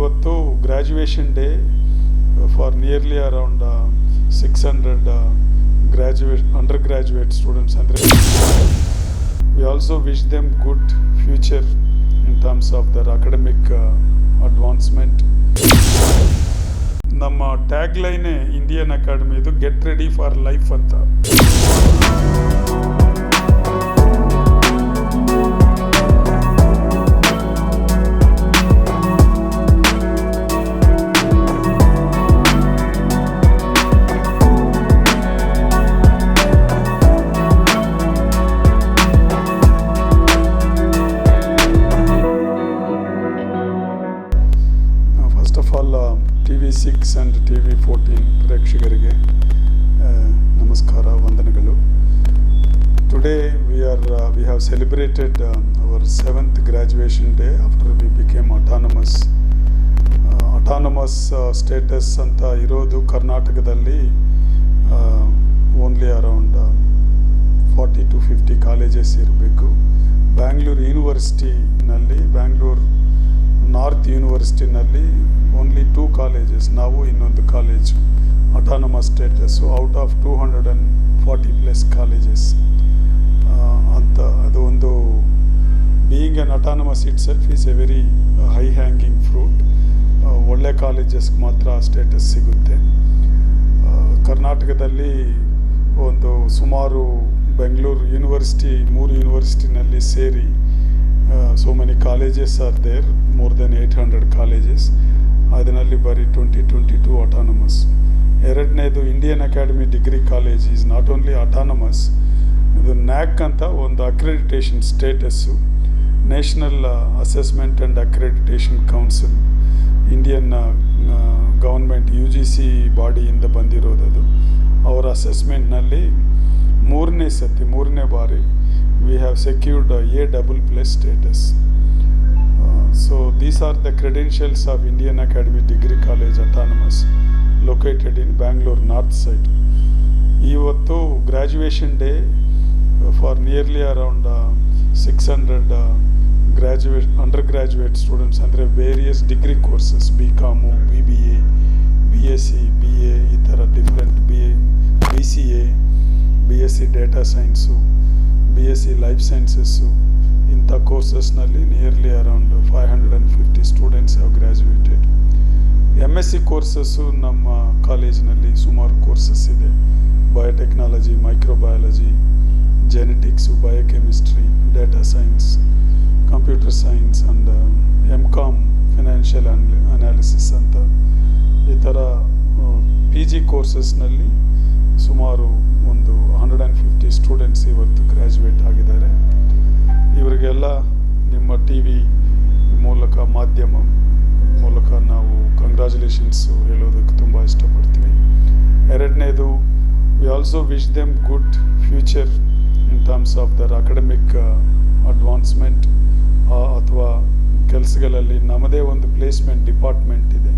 ಇವತ್ತು graduation day for nearly around six hundred graduate undergraduate students ಅಂದರೆ we also wish them good future in terms of their academic advancement ನಮ್ಮ tag ಲೈನೇ Indian ಅಕಾಡೆಮಿದು get ready for life ಅಂತ. Six and T V fourteen ಪ್ರೇಕ್ಷಕರಿಗೆ ನಮಸ್ಕಾರ, ವಂದನೆಗಳು. Today we are we have celebrated our seventh graduation day after we became autonomous autonomous status ಅಂತ ಇರೋದು ಕರ್ನಾಟಕದಲ್ಲಿ only around forty to fifty colleges ಇರಬೇಕು. Bangalore ಯೂನಿವರ್ಸಿಟಿನಲ್ಲಿ Bangalore north ಯೂನಿವರ್ಸಿಟಿನಲ್ಲಿ only two colleges ನಾವು ಇನ್ನೊಂದು college autonomous status out of two hundred and forty plus colleges ಅಂತ, ಅದು ಒಂದು being an autonomous itself is a very high hanging fruit ಒಳ್ಳೆ ಕಾಲೇಜಸ್ಗೆ ಮಾತ್ರ ಸ್ಟೇಟಸ್ ಸಿಗುತ್ತೆ. ಕರ್ನಾಟಕದಲ್ಲಿ ಒಂದು ಸುಮಾರು ಬೆಂಗಳೂರು ಯೂನಿವರ್ಸಿಟಿ ಮೂರು ಯೂನಿವರ್ಸಿಟಿನಲ್ಲಿ ಸೇರಿ so many colleges are there more than eight hundred colleges ಅದರಲ್ಲಿ ಬರೀ ಟ್ವೆಂಟಿ ಟ್ವೆಂಟಿ ಟು ಅಟಾನಮಸ್ ಎರಡನೇದು Indian academy degree college is not only autonomous ಇದು ನ್ಯಾಕ್ ಅಂತ ಒಂದು accreditation status national assessment and accreditation council Indian government U G C ಬಾಡಿಯಿಂದ ಬಂದಿರೋದದು ಅವರ ಅಸೆಸ್ಮೆಂಟ್ನಲ್ಲಿ ಮೂರನೇ ಸತಿ, ಮೂರನೇ ಬಾರಿ we have secured A double plus status so these are the credentials of Indian academy degree college autonomous located in Bangalore north side ಇವತ್ತು graduation day for nearly around six hundred graduate undergraduate students ಅಂದರೆ various degree courses B com B B A B S C B A ಈ ಥರ different B A B C A B S C data science B S C life sciences ಇಂಥ ಕೋರ್ಸಸ್ನಲ್ಲಿ nearly around five hundred and fifty students have graduated M S C courses ನಮ್ಮ ಕಾಲೇಜಿನಲ್ಲಿ ಸುಮಾರು courses ಇದೆ. Biotechnology microbiology genetics biochemistry data science computer science and M com financial analysis ಅಂತ. ಈ ಥರ P G ಕೋರ್ಸಸ್ನಲ್ಲಿ ಸುಮಾರು ಒಂದು ಹಂಡ್ರೆಡ್ ಆ್ಯಂಡ್ ಫಿಫ್ಟಿ ಸ್ಟೂಡೆಂಟ್ಸ್ ಇವತ್ತು ಗ್ರ್ಯಾಜುಯೇಟ್ ಆಗಿದ್ದಾರೆ. ಇವರಿಗೆಲ್ಲ ನಿಮ್ಮ ಟಿ ವಿ ಮೂಲಕ ಮಾಧ್ಯಮ ಮೂಲಕ ನಾವು ಕಂಗ್ರ್ಯಾಚುಲೇಷನ್ಸು ಹೇಳೋದಕ್ಕೆ ತುಂಬ ಇಷ್ಟಪಡ್ತೀವಿ ಎರಡನೇದು we also wish them good future in terms of their academic advancement ಅಥವಾ ಕೆಲಸಗಳಲ್ಲಿ ನಮ್ಮದೇ ಒಂದು ಪ್ಲೇಸ್ಮೆಂಟ್ ಡಿಪಾರ್ಟ್ಮೆಂಟ್ ಇದೆ.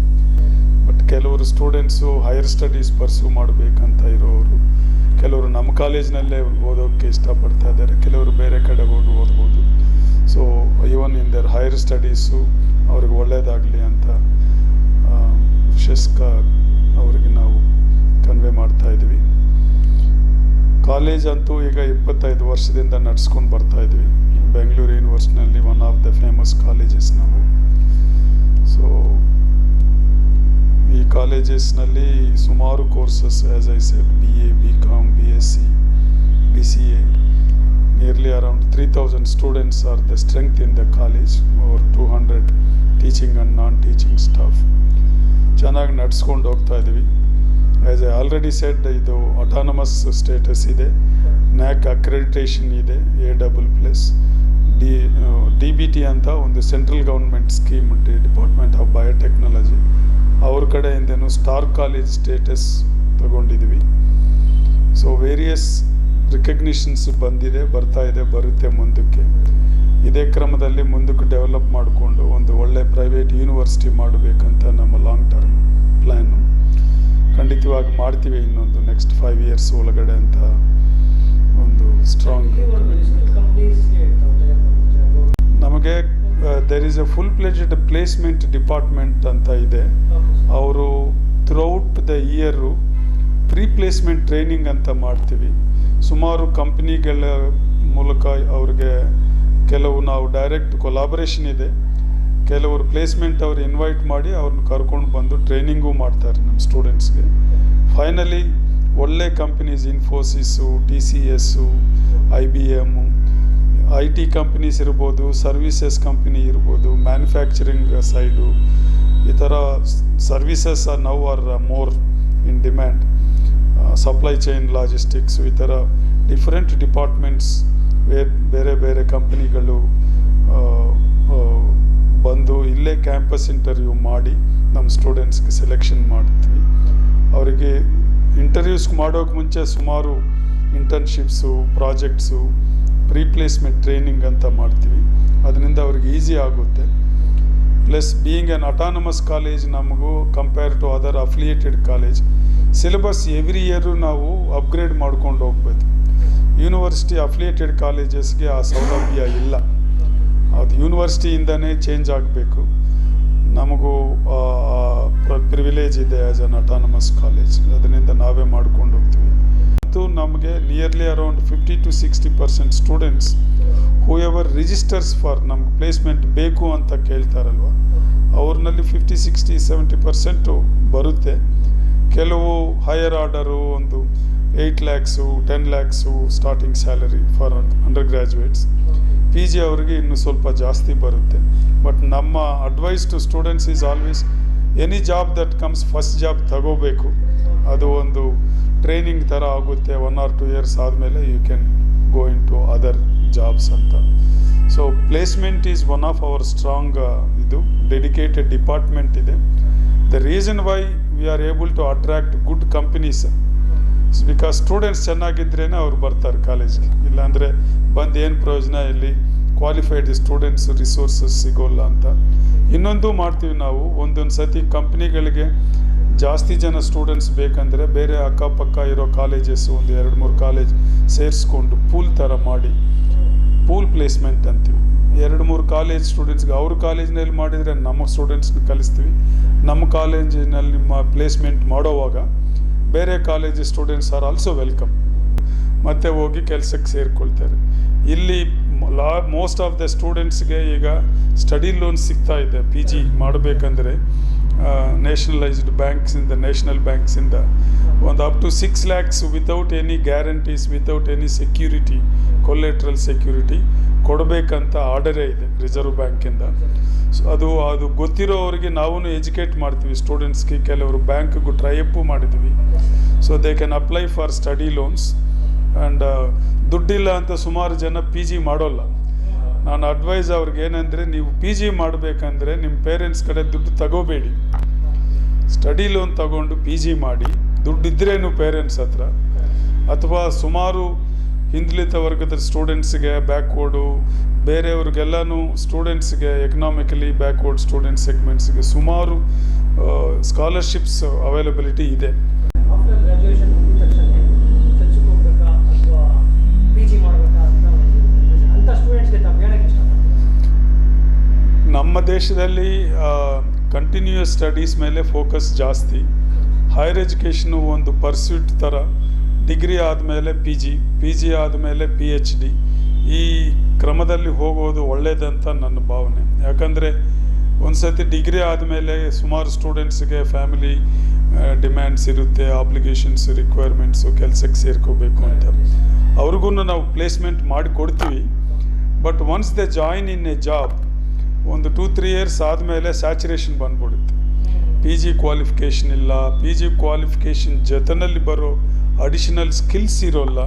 ಬಟ್ ಕೆಲವರು ಸ್ಟೂಡೆಂಟ್ಸು ಹೈಯರ್ ಸ್ಟಡೀಸ್ ಪರ್ಸ್ಯೂ ಮಾಡಬೇಕಂತ ಇರೋರು ಕಾಲೇಜ್ನಲ್ಲೇ ಓದೋಕ್ಕೆ ಇಷ್ಟಪಡ್ತಾ ಇದ್ದಾರೆ. ಕೆಲವರು ಬೇರೆ ಕಡೆ ಹೋಗಿ ಓದ್ಬೋದು. So even in their higher studies ಅವ್ರಿಗೆ ಒಳ್ಳೆಯದಾಗಲಿ ಅಂತ ಶಸ್ಕ ಅವರಿಗೆ ನಾವು ಕನ್ವೆ ಮಾಡ್ತಾ ಇದ್ವಿ. ಕಾಲೇಜ್ ಅಂತೂ ಈಗ ಇಪ್ಪತ್ತೈದು ವರ್ಷದಿಂದ ನಡ್ಸ್ಕೊಂಡು ಬರ್ತಾ ಇದ್ವಿ. ಬೆಂಗಳೂರು ಯೂನಿವರ್ಸಿಟಿನಲ್ಲಿ ಒನ್ ಆಫ್ ಕಾಲೇಜಸ್ನಲ್ಲಿ ಸುಮಾರು courses as I said B A B com B S C B C A nearly around three thousand students are the strength in the college over two hundred teaching and non teaching staff ಚೆನ್ನಾಗಿ ನಡ್ಸ್ಕೊಂಡು ಹೋಗ್ತಾ ಇದ್ದೀವಿ as A already said ಇದು autonomous status ಇದೆ. ನ್ಯಾಕ್ accreditation ಇದೆ A double plus D D B T ಅಂತ ಒಂದು central government scheme department of biotechnology ಅವ್ರ ಕಡೆಯಿಂದನೂ ಸ್ಟಾರ್ ಕಾಲೇಜ್ ಸ್ಟೇಟಸ್ ತಗೊಂಡಿದ್ವಿ. ಸೊ ವೇರಿಯಸ್ ರಿಕಗ್ನಿಷನ್ಸ್ ಬಂದಿದೆ ಬರ್ತಾ ಇದೆ ಬರುತ್ತೆ ಮುಂದಕ್ಕೆ. ಇದೇ ಕ್ರಮದಲ್ಲಿ ಮುಂದಕ್ಕೆ ಡೆವಲಪ್ ಮಾಡಿಕೊಂಡು ಒಂದು ಒಳ್ಳೆ ಪ್ರೈವೇಟ್ ಯೂನಿವರ್ಸಿಟಿ ಮಾಡಬೇಕಂತ ನಮ್ಮ ಲಾಂಗ್ ಟರ್ಮ್ ಪ್ಲ್ಯಾನು ಖಂಡಿತವಾಗಿ ಮಾಡ್ತೀವಿ ಇನ್ನೊಂದು ನೆಕ್ಸ್ಟ್ ಫೈವ್ ಇಯರ್ಸ್ ಒಳಗಡೆ ಅಂತ ಒಂದು ಸ್ಟ್ರಾಂಗ್ ನಮಗೆ there is a full fledged placement department ಅಂತ ಇದೆ. ಅವರು throughout the year pre placement training ಅಂತ ಮಾಡ್ತೀವಿ. ಸುಮಾರು ಕಂಪ್ನಿಗಳ ಮೂಲಕ ಅವ್ರಿಗೆ ಕೆಲವು ನಾವು ಡೈರೆಕ್ಟ್ ಕೊಲಾಬರೇಷನ್ ಇದೆ. ಕೆಲವರು ಪ್ಲೇಸ್ಮೆಂಟ್ ಅವ್ರು ಇನ್ವೈಟ್ ಮಾಡಿ ಅವ್ರನ್ನ ಕರ್ಕೊಂಡು ಬಂದು ಟ್ರೈನಿಂಗು ಮಾಡ್ತಾರೆ ನಮ್ಮ ಸ್ಟೂಡೆಂಟ್ಸ್ಗೆ ಫೈನಲಿ ಒಳ್ಳೆ companies Infosys T C S I B M I T companies ಇರ್ಬೋದು, ಸರ್ವಿಸಸ್ ಕಂಪ್ನಿ ಇರ್ಬೋದು, ಮ್ಯಾನುಫ್ಯಾಕ್ಚರಿಂಗ್ ಸೈಡು, ಈ ಥರ services are now are more in demand. Supply chain logistics, ಈ ಥರ ಡಿಫ್ರೆಂಟ್ ಡಿಪಾರ್ಟ್ಮೆಂಟ್ಸ್ ಬೇರೆ ಬೇರೆ ಕಂಪ್ನಿಗಳು ಬಂದು ಇಲ್ಲೇ ಕ್ಯಾಂಪಸ್ ಇಂಟರ್ವ್ಯೂ ಮಾಡಿ ನಮ್ಮ ಸ್ಟೂಡೆಂಟ್ಸ್ಗೆ ಸೆಲೆಕ್ಷನ್ ಮಾಡ್ತೀವಿ. ಅವರಿಗೆ ಇಂಟರ್ವ್ಯೂಸ್ ಮಾಡೋಕ್ಕೆ ಮುಂಚೆ ಸುಮಾರು ಇಂಟರ್ನ್ಶಿಪ್ಸು, ಪ್ರಾಜೆಕ್ಟ್ಸು ಪ್ರೀಪ್ಲೇಸ್ಮೆಂಟ್ ಟ್ರೈನಿಂಗ್ ಅಂತ ಮಾಡ್ತೀವಿ. ಅದರಿಂದ ಅವ್ರಿಗೆ ಈಸಿ ಆಗುತ್ತೆ. Plus being an autonomous college ನಮಗೂ compare to other affiliated college syllabus every year ನಾವು ಅಪ್ಗ್ರೇಡ್ ಮಾಡ್ಕೊಂಡು ಹೋಗ್ಬೋದು ಯೂನಿವರ್ಸಿಟಿ ಅಫಿಲಿಯೇಟೆಡ್ ಕಾಲೇಜಸ್ಗೆ ಆ ಸೌಲಭ್ಯ ಇಲ್ಲ. ಅದು ಯೂನಿವರ್ಸಿಟಿಯಿಂದನೇ ಚೇಂಜ್ ಆಗಬೇಕು. ನಮಗೂ ಪ್ರಿವಿಲೇಜ್ ಇದೆ ಆ್ಯಸ್ ಅನ್ ಅಟಾನಮಸ್ ಕಾಲೇಜ್ ಅದರಿಂದ ನಾವೇ ಮಾಡ್ಕೊಂಡು ಹೋಗ್ತೀವಿ. ಮತ್ತು ನಮಗೆ nearly around fifty to sixty percent students who ever registers for ನಮ್ಗೆ ಪ್ಲೇಸ್ಮೆಂಟ್ ಬೇಕು ಅಂತ ಕೇಳ್ತಾರಲ್ವ ಅವ್ರನ್ನಲ್ಲಿ ಫಿಫ್ಟಿ ಸಿಕ್ಸ್ಟಿ ಸೆವೆಂಟಿ ಪರ್ಸೆಂಟು ಬರುತ್ತೆ. ಕೆಲವು ಹೈಯರ್ ಆರ್ಡರು ಒಂದು eight lakhs ten lakhs starting salary for undergraduates P G ಅವರಿಗೆ ಇನ್ನೂ ಸ್ವಲ್ಪ ಜಾಸ್ತಿ ಬರುತ್ತೆ. ಬಟ್ ನಮ್ಮ advice to students is always any job that comes first job ತಗೋಬೇಕು. ಅದು ಒಂದು ಟ್ರೈನಿಂಗ್ ಥರ ಆಗುತ್ತೆ ಒನ್ ಆರ್ ಟು ಇಯರ್ಸ್ ಆದಮೇಲೆ you can go into other jobs ಅಂತ so placement is one of our strong ಇದು ಡೆಡಿಕೇಟೆಡ್ ಡಿಪಾರ್ಟ್ಮೆಂಟ್ ಇದೆ. The reason why we are able to attract good companies because students ಚೆನ್ನಾಗಿದ್ರೇ ಅವ್ರು ಬರ್ತಾರೆ ಕಾಲೇಜ್ಗೆ ಇಲ್ಲಾಂದರೆ ಬಂದು ಏನು ಪ್ರಯೋಜನ ಇಲ್ಲಿ? ಕ್ವಾಲಿಫೈಡ್ ಸ್ಟೂಡೆಂಟ್ಸ್ ರಿಸೋರ್ಸಸ್ ಸಿಗೋಲ್ಲ ಅಂತ. ಇನ್ನೊಂದು ಮಾಡ್ತೀವಿ ನಾವು ಒಂದೊಂದು ಸತಿ ಕಂಪ್ನಿಗಳಿಗೆ ಜಾಸ್ತಿ ಜನ ಸ್ಟೂಡೆಂಟ್ಸ್ ಬೇಕಂದರೆ ಬೇರೆ ಅಕ್ಕಪಕ್ಕ ಇರೋ ಕಾಲೇಜಸ್ ಒಂದು ಎರಡು ಮೂರು ಕಾಲೇಜ್ ಸೇರಿಸ್ಕೊಂಡು ಪೂಲ್ ಥರ ಮಾಡಿ ಪೂಲ್ ಪ್ಲೇಸ್ಮೆಂಟ್ ಅಂತೀವಿ. ಎರಡು ಮೂರು ಕಾಲೇಜ್ ಸ್ಟೂಡೆಂಟ್ಸ್ಗೆ ಅವ್ರ ಕಾಲೇಜ್ನಲ್ಲಿ ಮಾಡಿದರೆ ನಮ್ಮ ಸ್ಟೂಡೆಂಟ್ಸ್ನ ಕಲಿಸ್ತೀವಿ. ನಮ್ಮ ಕಾಲೇಜಿನಲ್ಲಿ ನಿಮ್ಮ ಪ್ಲೇಸ್ಮೆಂಟ್ ಮಾಡೋವಾಗ ಬೇರೆ college students are also welcome ಮತ್ತೆ ಹೋಗಿ ಕೆಲಸಕ್ಕೆ ಸೇರಿಕೊಳ್ತಾರೆ. ಇಲ್ಲಿ ಲಾ ಮೋಸ್ಟ್ ಆಫ್ ದ ಸ್ಟೂಡೆಂಟ್ಸ್ಗೆ ಈಗ ಸ್ಟಡಿ ಲೋನ್ ಸಿಗ್ತಾ ಇದೆ. ಪಿ ಜಿ ಮಾಡಬೇಕಂದ್ರೆ ನ್ಯಾಷನಲೈಸ್ಡ್ ಬ್ಯಾಂಕ್ಸಿಂದ ನ್ಯಾಷನಲ್ ಬ್ಯಾಂಕ್ಸಿಂದ ಒಂದು up to six lakhs without any guarantees without any security collateral security ಕೊಡಬೇಕಂತ ಆರ್ಡರೇ ಇದೆ ರಿಸರ್ವ್ ಬ್ಯಾಂಕಿಂದ ಸೊ ಅದು ಅದು ಗೊತ್ತಿರೋವರಿಗೆ ನಾವೂ ಎಜುಕೇಟ್ ಮಾಡ್ತೀವಿ ಸ್ಟೂಡೆಂಟ್ಸ್ಗೆ ಕೆಲವರು ಬ್ಯಾಂಕ್ಗೂ ಟ್ರೈಅಪ್ಪು ಮಾಡಿದ್ವಿ. So they can apply for study loans and ದುಡ್ಡಿಲ್ಲ ಅಂತ ಸುಮಾರು ಜನ ಪಿ ಜಿ ಮಾಡೋಲ್ಲ. ನಾನು ಅಡ್ವೈಸ್ ಅವ್ರಿಗೆ ಏನಂದರೆ, ನೀವು ಪಿ ಜಿ ಮಾಡಬೇಕಂದ್ರೆ ನಿಮ್ಮ ಪೇರೆಂಟ್ಸ್ ಕಡೆ ದುಡ್ಡು ತಗೋಬೇಡಿ. ಸ್ಟಡಿ ಲೋನ್ ತಗೊಂಡು ಪಿ ಜಿ ಮಾಡಿ. ದುಡ್ಡಿದ್ರೇನು ಪೇರೆಂಟ್ಸ್ ಹತ್ರ? ಅಥವಾ ಸುಮಾರು ಹಿಂದುಳಿದ ವರ್ಗದ ಸ್ಟೂಡೆಂಟ್ಸ್ಗೆ ಬ್ಯಾಕ್ವರ್ಡು ಬೇರೆಯವ್ರಿಗೆಲ್ಲನೂ ಸ್ಟೂಡೆಂಟ್ಸ್ಗೆ ಎಕನಾಮಿಕಲಿ ಬ್ಯಾಕ್ವರ್ಡ್ ಸ್ಟೂಡೆಂಟ್ ಸೆಗ್ಮೆಂಟ್ಸ್ಗೆ ಸುಮಾರು ಸ್ಕಾಲರ್ಶಿಪ್ಸ್ ಅವೈಲಬಿಲಿಟಿ ಇದೆ ಆಫ್ಟರ್ ಗ್ರಾಜುಯೇಷನ್ ಮುಗಿದ ತಕ್ಷಣ ಕೆಲ್ಸಕ್ಕೆ ಹೋಗ್ಬೇಕಾ ಅಥವಾ ಪಿ ಜಿ ಮಾಡಬೇಕಾ ಅಂತ ಒಂದು confusion. ಅಂಥ ಸ್ಟೂಡೆಂಟ್ಸ್ಗೆ ತಾವು ಹೇಳಕ್ಕೆ ಇಷ್ಟಪಡ್ತೀನಿ ನಮ್ಮ ದೇಶದಲ್ಲಿ ಕಂಟಿನ್ಯೂಯಸ್ ಸ್ಟಡೀಸ್ ಮೇಲೆ ಫೋಕಸ್ ಜಾಸ್ತಿ. ಹೈರ್ ಎಜುಕೇಷನು ಒಂದು ಪರ್ಸ್ಯೂಟ್ ಥರ ಡಿಗ್ರಿ ಆದಮೇಲೆ ಪಿ ಜಿ ಪಿ ಜಿ ಆದಮೇಲೆ ಪಿ ಎಚ್ ಡಿ ಈ ಕ್ರಮದಲ್ಲಿ ಹೋಗೋದು ಒಳ್ಳೆಯದಂತ ನನ್ನ ಭಾವನೆ. ಯಾಕಂದರೆ ಒಂದು ಸತಿ ಡಿಗ್ರಿ ಆದಮೇಲೆ ಸುಮಾರು ಸ್ಟೂಡೆಂಟ್ಸ್ಗೆ ಫ್ಯಾಮಿಲಿ ಡಿಮ್ಯಾಂಡ್ಸ್ ಇರುತ್ತೆ ಆಬ್ಲಿಗೇಷನ್ಸ್ ರಿಕ್ವೈರ್ಮೆಂಟ್ಸು ಕೆಲಸಕ್ಕೆ ಸೇರ್ಕೋಬೇಕು ಅಂತ. ಅವ್ರಿಗೂ ನಾವು ಪ್ಲೇಸ್ಮೆಂಟ್ ಮಾಡಿ ಕೊಡ್ತೀವಿ. But once they join in a job ಒಂದು ಟೂ ತ್ರೀ ಇಯರ್ಸ್ ಆದಮೇಲೆ ಸ್ಯಾಚುರೇಷನ್ ಬಂದ್ಬಿಡುತ್ತೆ. ಪಿ ಜಿ ಕ್ವಾಲಿಫಿಕೇಷನ್ ಇಲ್ಲ. ಪಿ ಜಿ ಕ್ವಾಲಿಫಿಕೇಷನ್ ಜೊತೆನಲ್ಲಿ ಬರೋ ಅಡಿಷನಲ್ ಸ್ಕಿಲ್ಸ್ ಇರೋಲ್ಲ.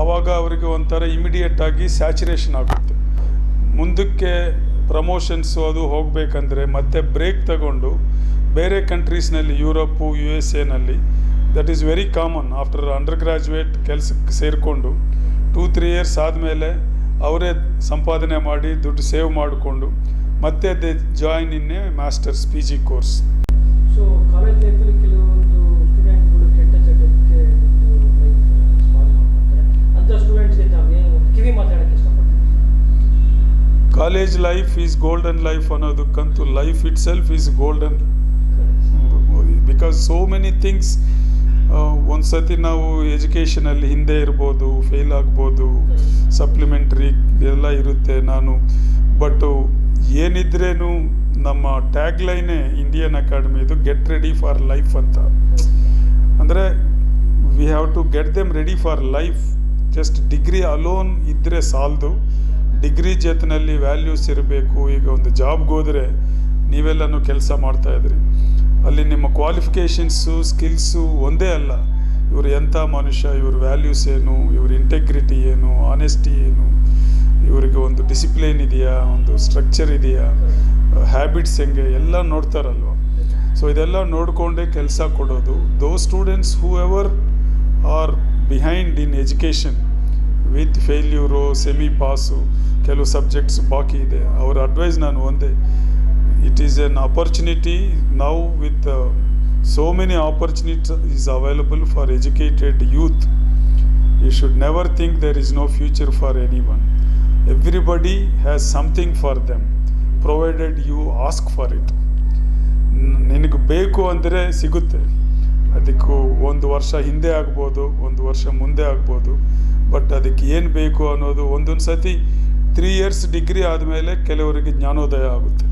ಆವಾಗ ಅವರಿಗೆ ಒಂಥರ ಇಮಿಡಿಯೇಟಾಗಿ ಸ್ಯಾಚುರೇಷನ್ ಆಗುತ್ತೆ. ಮುಂದಕ್ಕೆ ಪ್ರಮೋಷನ್ಸು ಅದು ಹೋಗಬೇಕಂದ್ರೆ ಮತ್ತೆ ಬ್ರೇಕ್ ತಗೊಂಡು ಬೇರೆ ಕಂಟ್ರೀಸ್ನಲ್ಲಿ Europe U S ಎನಲ್ಲಿ that is very common after undergraduate ಕೆಲಸಕ್ಕೆ ಸೇರಿಕೊಂಡು ಟೂ ತ್ರೀ ಇಯರ್ಸ್ ಆದಮೇಲೆ ಅವರೇ ಸಂಪಾದನೆ ಮಾಡಿ ದುಡ್ಡು ಸೇವ್ ಮಾಡಿಕೊಂಡು ಮತ್ತೆ they join in a masters P G course. College life is golden life ಅನ್ನೋದಕ್ಕಂತೂ life itself is golden because so many things ಒಂದು ಸತಿ ನಾವು ಎಜುಕೇಷನಲ್ಲಿ ಹಿಂದೆ ಇರ್ಬೋದು ಫೇಲ್ ಆಗ್ಬೋದು ಸಪ್ಲಿಮೆಂಟ್ರಿ ಎಲ್ಲ ಇರುತ್ತೆ ನಾನು. ಬಟ್ ಏನಿದ್ರೇನು ನಮ್ಮ ಟ್ಯಾಗ್ ಲೈನೇ ಇಂಡಿಯನ್ ಅಕಾಡೆಮಿದು ಗೆಟ್ ರೆಡಿ ಫಾರ್ ಲೈಫ್ ಅಂತ. ಅಂದರೆ we have to get them ready for life just degree alone ಇದ್ದರೆ ಸಾಲದು. ಡಿಗ್ರಿ ಜೊತೆನಲ್ಲಿ ವ್ಯಾಲ್ಯೂಸ್ ಇರಬೇಕು. ಈಗ ಒಂದು ಜಾಬ್ಗೆ ಹೋದರೆ ನೀವೆಲ್ಲನೂ ಕೆಲಸ ಮಾಡ್ತಾಯಿದ್ರಿ ಅಲ್ಲಿ ನಿಮ್ಮ ಕ್ವಾಲಿಫಿಕೇಷನ್ಸು ಸ್ಕಿಲ್ಸು ಒಂದೇ ಅಲ್ಲ. ಇವರು ಎಂಥ ಮನುಷ್ಯ, ಇವ್ರ ವ್ಯಾಲ್ಯೂಸ್ ಏನು, ಇವ್ರ ಇಂಟೆಗ್ರಿಟಿ ಏನು ಆನೆಸ್ಟಿ ಏನು, ಇವರಿಗೆ ಒಂದು ಡಿಸಿಪ್ಲಿನ್ ಇದೆಯಾ, ಒಂದು ಸ್ಟ್ರಕ್ಚರ್ ಇದೆಯಾ ಹ್ಯಾಬಿಟ್ಸ್ ಹೆಂಗೆ, ಎಲ್ಲ ನೋಡ್ತಾರಲ್ವ. ಸೊ ಇದೆಲ್ಲ ನೋಡಿಕೊಂಡೇ ಕೆಲಸ ಕೊಡೋದು. Though students who ever are behind in education with failure semi pass ಕೆಲವು ಸಬ್ಜೆಕ್ಟ್ಸ್ ಬಾಕಿ ಇದೆ, ಅವ್ರ ಅಡ್ವೈಸ್ ನಾನು ಒಂದೇ. It is an opportunity now with so many opportunity is available for educated youth you should never think there is no future for anyone everybody has something for them provided you ask for it ನಿನಗೆ ಬೇಕು ಅಂದರೆ ಸಿಗುತ್ತೆ. ಅದಕ್ಕೂ ಒಂದು ವರ್ಷ ಹಿಂದೆ ಆಗ್ಬೋದು, ಒಂದು ವರ್ಷ ಮುಂದೆ ಆಗ್ಬೋದು. ಬಟ್ ಅದಕ್ಕೆ ಏನು ಬೇಕು ಅನ್ನೋದು ಒಂದೊಂದು ಸತಿ ತ್ರೀ ಇಯರ್ಸ್ ಡಿಗ್ರಿ ಆದಮೇಲೆ ಕೆಲವರಿಗೆ ಜ್ಞಾನೋದಯ ಆಗುತ್ತೆ.